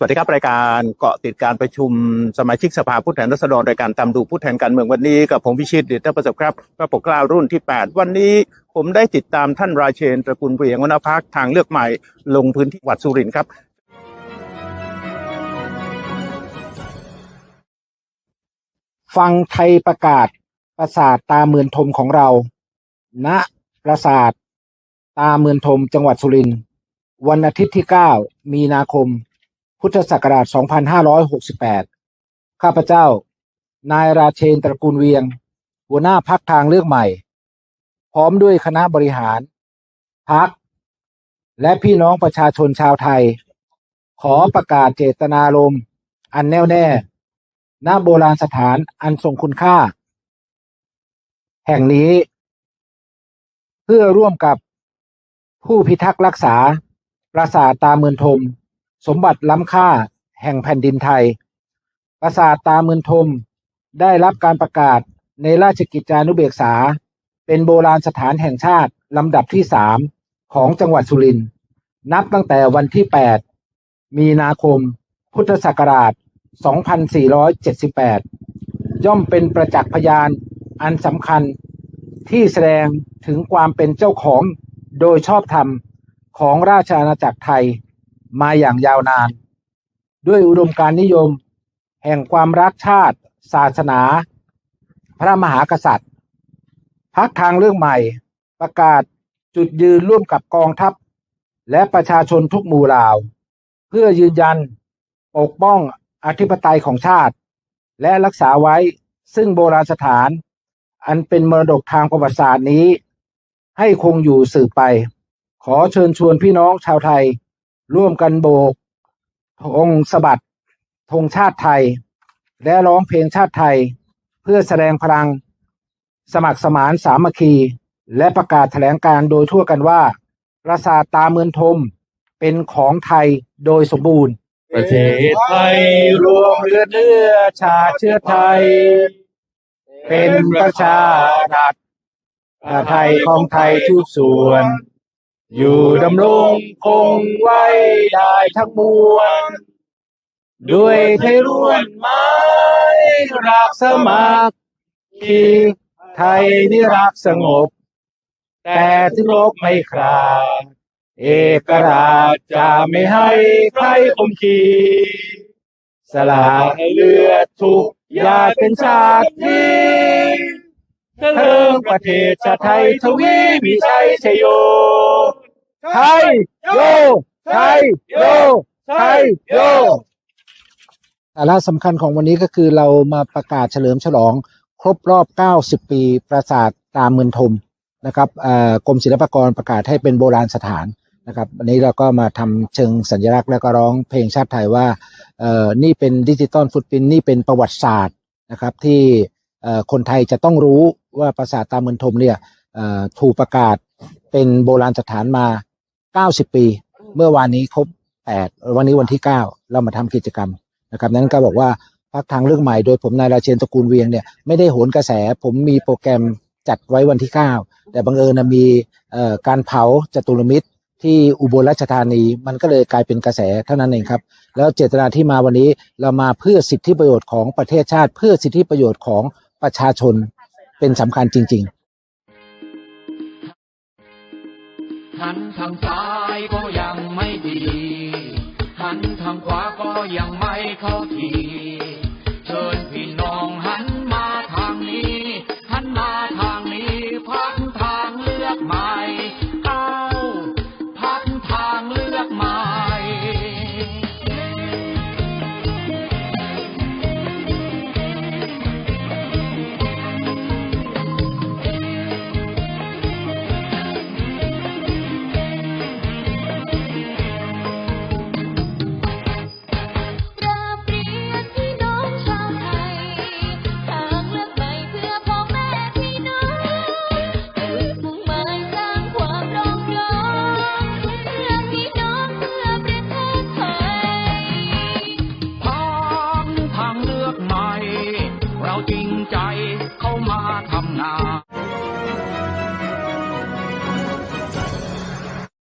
สวัสดีครับรายการเกาะติดการประชุมสมาชิกสภาผู้แทนราษฎรรายการตามดูผู้แทนการเมืองวันนี้กับผมพิชิตเดชประสบครับพระปกเกล้ารุ่นที่ 8 วันนี้ผมได้ติดตามท่านราเชนตระกูลเวียงวรรณพักทางเลือกใหม่ลงพื้นที่หวัดสุรินทร์ครับ ฟังไทยประกาศปราสาทตาเมือนทมของเรา ณปราสาทตาเมือนทมจังหวัดสุรินทร์วันอาทิตย์ที่ 9 มีนาคม พุทธศักราช 2568 ข้าพเจ้า นายราเชนตระกูลเวียง หัวหน้าพักทางเลือกใหม่ พร้อมด้วยคณะบริหารพัก และพี่น้องประชาชนชาวไทย ขอประกาศเจตนารมณ์อันแน่วแน่ณโบราณสถานอันทรงคุณค่า แห่งนี้ เพื่อร่วมกับผู้พิทักษ์รักษาปราสาทตาเมือนทม สมบัติล้ำค่าแห่งแผ่นดินไทย ปราสาทตาเมืนทม ได้รับการประกาศในราชกิจจานุเบกษา เป็นโบราณสถานแห่งชาติลำดับที่สามของจังหวัดสุรินทร์นับตั้งแต่วันที่ 8 มีนาคม พุทธศักราช 2478 ย่อมเป็นประจักษ์พยานอันสำคัญที่แสดงถึงความเป็นเจ้าของโดยชอบธรรมของราชอาณาจักรไทย มาอย่างยาวนาน ด้วยอุดมการณ์นิยม แห่งความรักชาติ ศาสนา พระมหากษัตริย์พักทางเรื่องใหม่ ประกาศจุดยืนร่วมกับกองทัพ และประชาชนทุกหมู่เหล่า เพื่อยืนยันปกป้องอธิปไตยของชาติ และรักษาไว้ซึ่งโบราณสถาน อันเป็นมรดกทางประวัติศาสตร์นี้ ให้คงอยู่สืบไป ขอเชิญชวนพี่น้องชาวไทย ร่วมกันโบกธงสะบัดธงชาติไทย และร้องเพลงชาติไทย เพื่อแสดงพลัง สมัครสมานสามัคคี และประกาศแถลงการโดยทั่วกันว่า ปราสาทตาเมือนทมเป็นของไทยโดยสมบูรณ์ ประเทศไทยรวมเลือดเนื้อชาเชื้อไทย เป็นประชารัฐอาไทยของไทยทุกส่วน อยู่ดำรงคงไว้ได้ทั้งมวลด้วยไทยร่วนไม้รักสมัครคีไทยนี่รักสงบ แต่ถึงลบไม่คราดเอกราชจะไม่ให้ใครคมขีสละให้เลือดทุกอยาเป็นชาตินี้เทิงประเทศชาติไทยทวีมีชัยชยโย ไทยโยไทยโยไทยโยสาระสำคัญของวันนี้ก็คือเรามาประกาศเฉลิมฉลอง ครบรอบ 90 ปีปราสาทตามเมือนทมนะครับกรมศิลปากรประกาศให้เป็นโบราณสถานนะครับวันนี้เราก็มาทำเชิงสัญลักษณ์แล้วก็ร้องเพลงชาติไทยว่านี่เป็นดิจิตอลฟุตพินนี่เป็นประวัติศาสตร์นะครับที่คนไทยจะต้องรู้ว่าปราสาทตามเมือนทมเนี่ยถูกประกาศเป็นโบราณสถานมา 90 ปี เมื่อวานนี้ครบ8วันนี้วันที่ 9 เรามาทำกิจกรรมนะครับนั้นก็บอกว่าพักทางเรื่องใหม่โดยผมนายราเชนตระกูลเวียงเนี่ยไม่ได้โหนกระแส ผมมีโปรแกรมจัดไว้วันที่ 9 แต่บังเอิญนะมีเอ่อการเผาจตุรมิตรที่อุบลราชธานีมันก็เลยกลายเป็นกระแสเท่านั้นเองครับ แล้วเจตนาที่มาวันนี้เรามาเพื่อสิทธิประโยชน์ของประเทศชาติ เพื่อสิทธิประโยชน์ของประชาชนเป็นสำคัญจริง ๆ ยังไม่เข้าที now.